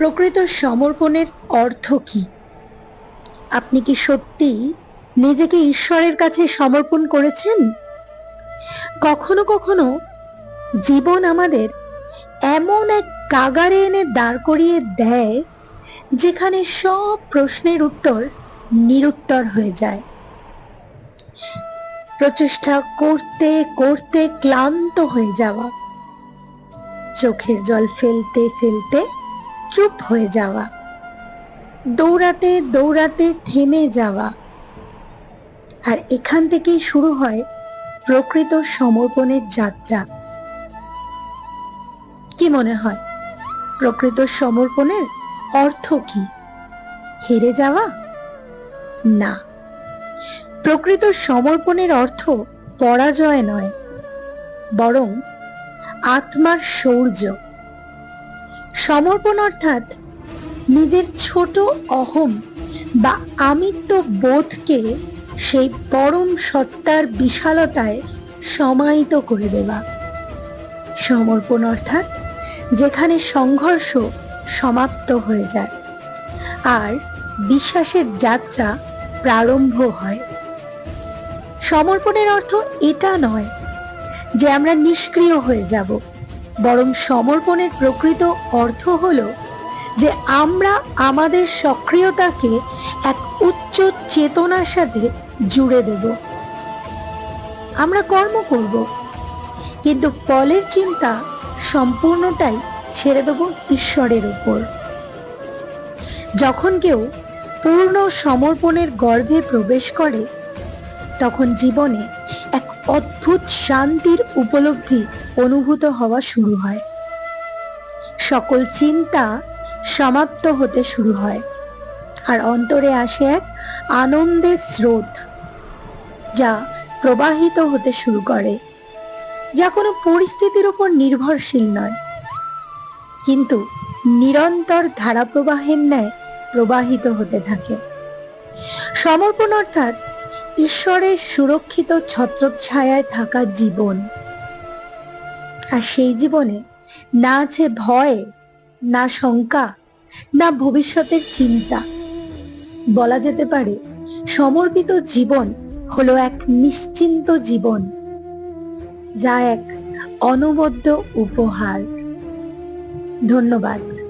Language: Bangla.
প্রকৃত সমর্পণের অর্থ কি? আপনি কি সত্যি নিজেকে ঈশ্বরের কাছে সমর্পণ করেছেন? কখনো কখনো জীবন আমাদের এমন এক কাগারে এনে দাঁড় করিয়ে দেয়, যেখানে সব প্রশ্নের উত্তর নিরুত্তর হয়ে যায়। প্রচেষ্টা করতে করতে ক্লান্ত হয়ে যাওয়া, চোখের জল ফেলতে ফেলতে চুপ হয়ে যাওয়া। দৌড়াতে দৌড়াতে থেমে যাওয়া। আর এখান থেকেই শুরু হয় প্রকৃত সমর্পণের যাত্রা। কি মনে হয়? প্রকৃত সমর্পণের অর্থ কি? হেরে যাওয়া? না। প্রকৃত সমর্পণের অর্থ পরাজয় নয়, বরং আত্মার শৌর্য সমর্পণ অর্থাৎ নিজের ছোট অহম বা আমিত্ব বোধকে সেই পরম সত্তার বিশালতায় সমাহিত করে দেওয়া। সমর্পণ অর্থাৎ যেখানে সংঘর্ষ সমাপ্ত হয়ে যায় আর বিশ্বাসের যাত্রা প্রারম্ভ হয়। সমর্পণের অর্থ এটা নয় যে আমরা নিষ্ক্রিয় হয়ে যাব। বরং সমর্পণের প্রকৃত অর্থ হলো যে আমরা আমাদের সক্রিয়তাকে এক উচ্চ চেতনার সাথে জুড়ে দেব। আমরা কর্ম করব, কিন্তু ফলের চিন্তা সম্পূর্ণটাই ছেড়ে দেব ঈশ্বরের উপর। যখন কেউ পূর্ণ সমর্পণের গর্ভে প্রবেশ করে, তখন জীবনে অদ্ভুত শান্তির উপলব্ধি অনুভূত হওয়া শুরু হয়। সকল চিন্তা সমাপ্ত হতে শুরু হয় আর অন্তরে আসে এক আনন্দের স্রোত যা প্রবাহিত হতে শুরু করে, যা কোনো পরিস্থিতির উপর নির্ভরশীল নয়। কিন্তু নিরন্তর ধারাপ্রবাহের ন্যায় প্রবাহিত হতে থাকে। সমর্পণ অর্থাৎ ঈশ্বরের সুরক্ষিত ছত্রছায়ায় থাকা জীবন। আর সেই জীবনে না আছে ভয়, না শঙ্কা, না ভবিষ্যতের চিন্তা। বলা যেতে পারে, সমর্পিত জীবন হলো এক নিশ্চিন্ত জীবন, যা এক অনবদ্য উপহার। ধন্যবাদ।